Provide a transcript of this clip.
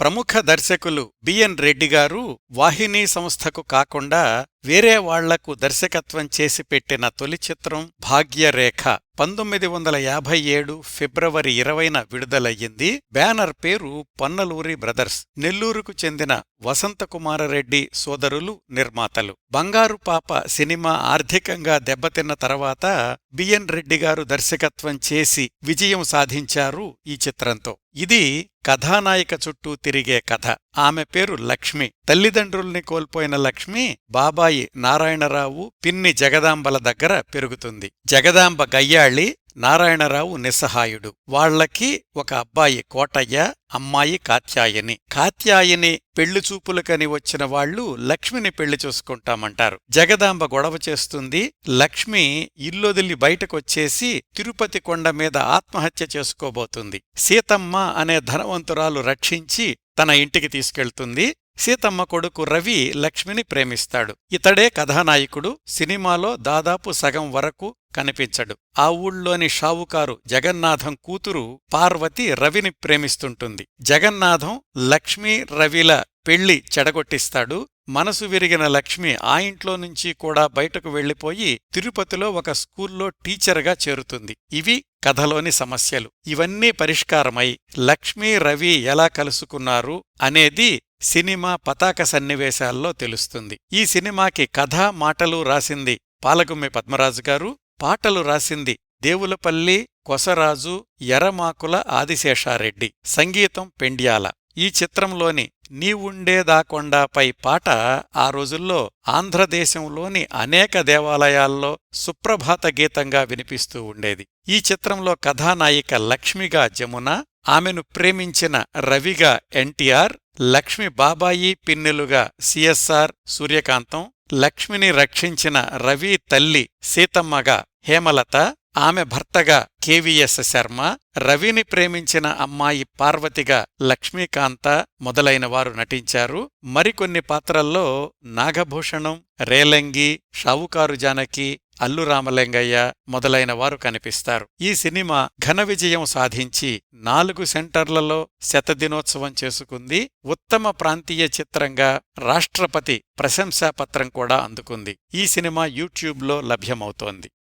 ప్రముఖ దర్శకులు బిఎన్ రెడ్డి గారు వాహినీ సంస్థకు కాకుండా వేరే వాళ్ళకు దర్శకత్వం చేసి పెట్టిన తొలి చిత్రం భాగ్యరేఖ పంతొమ్మిది వందల యాభై ఏడు ఫిబ్రవరి ఇరవైన విడుదలయ్యింది. బ్యానర్ పేరు పొన్నలూరి బ్రదర్స్. నెల్లూరుకు చెందిన వసంతకుమారరెడ్డి సోదరులు నిర్మాతలు. బంగారు పాప సినిమా ఆర్థికంగా దెబ్బతిన్న తర్వాత బిఎన్ రెడ్డి గారు దర్శకత్వం చేసి విజయం సాధించారు ఈ చిత్రంతో. ఇది కథానాయిక చుట్టూ తిరిగే కథ. ఆమె పేరు లక్ష్మి. తల్లిదండ్రుల్ని కోల్పోయిన లక్ష్మి బాబాయి నారాయణరావు పిన్ని జగదాంబల దగ్గర పెరుగుతుంది. జగదాంబ గయ్యాళి నారాయణరావు నిస్సహాయుడు. వాళ్ళకి ఒక అబ్బాయి కోటయ్య అమ్మాయి కాత్యాయని. కాత్యాయని పెళ్ళి చూపులకని వచ్చిన వాళ్ళు లక్ష్మిని పెళ్ళి చూసుకుంటామంటారు. జగదాంబ గొడవ చేస్తుంది. లక్ష్మి ఇల్లొదిలి బయటకొచ్చేసి తిరుపతి కొండ మీద ఆత్మహత్య చేసుకోబోతుంది. సీతమ్మ అనే ధనవంతురాలు రక్షించి తన ఇంటికి తీసుకెళ్తుంది. సీతమ్మ కొడుకు రవి లక్ష్మిని ప్రేమిస్తాడు. ఇతడే కథానాయకుడు సినిమాలో దాదాపు సగం వరకు కనిపించడు. ఆ ఊళ్ళోని షావుకారు జగన్నాథం కూతురు పార్వతి రవిని ప్రేమిస్తుంటుంది. జగన్నాథం లక్ష్మీ రవిల పెళ్ళి చెడగొట్టిస్తాడు. మనసు విరిగిన లక్ష్మి ఆ ఇంట్లో నుంచి కూడా బయటకు వెళ్ళిపోయి తిరుపతిలో ఒక స్కూల్లో టీచర్గా చేరుతుంది. ఇవి కథలోని సమస్యలు. ఇవన్నీ పరిష్కారమై లక్ష్మీ రవి ఎలా కలుసుకున్నారు అనేది సినిమా పతాక సన్నివేశాల్లో తెలుస్తుంది. ఈ సినిమాకి కథ మాటలు రాసింది పాలగుమ్మి పద్మరాజు గారు పాటలు రాసింది దేవులపల్లి కొసరాజు ఎరమాకుల ఆదిశేషారెడ్డి. సంగీతం పెండ్యాల. ఈ చిత్రంలోని నీవుండేదాకొండాపై పాట ఆ రోజుల్లో ఆంధ్రదేశంలోని అనేక దేవాలయాల్లో సుప్రభాత గీతంగా వినిపిస్తూ ఉండేది. ఈ చిత్రంలో కథానాయిక లక్ష్మిగా జమున ఆమెను ప్రేమించిన రవిగా ఎన్టీఆర్ లక్ష్మి బాబాయి పిన్నెలుగా సిఎస్ఆర్ సూర్యకాంతం లక్ష్మిని రక్షించిన రవి తల్లి సీతమ్మగా హేమలత ఆమె భర్తగా కెవిఎస్ శర్మ రవిని ప్రేమించిన అమ్మాయి పార్వతిగా లక్ష్మీకాంత మొదలైన వారు నటించారు. మరికొన్ని పాత్రల్లో నాగభూషణం రేలంగి షావుకారు జానకి అల్లు రామలింగయ్య మొదలైన వారు కనిపిస్తారు. ఈ సినిమా ఘన విజయం సాధించి నాలుగు సెంటర్లలో శతదినోత్సవం చేసుకుంది. ఉత్తమ ప్రాంతీయ చిత్రంగా రాష్ట్రపతి ప్రశంసాపత్రం కూడా అందుకుంది. ఈ సినిమా యూట్యూబ్లో లభ్యమవుతోంది.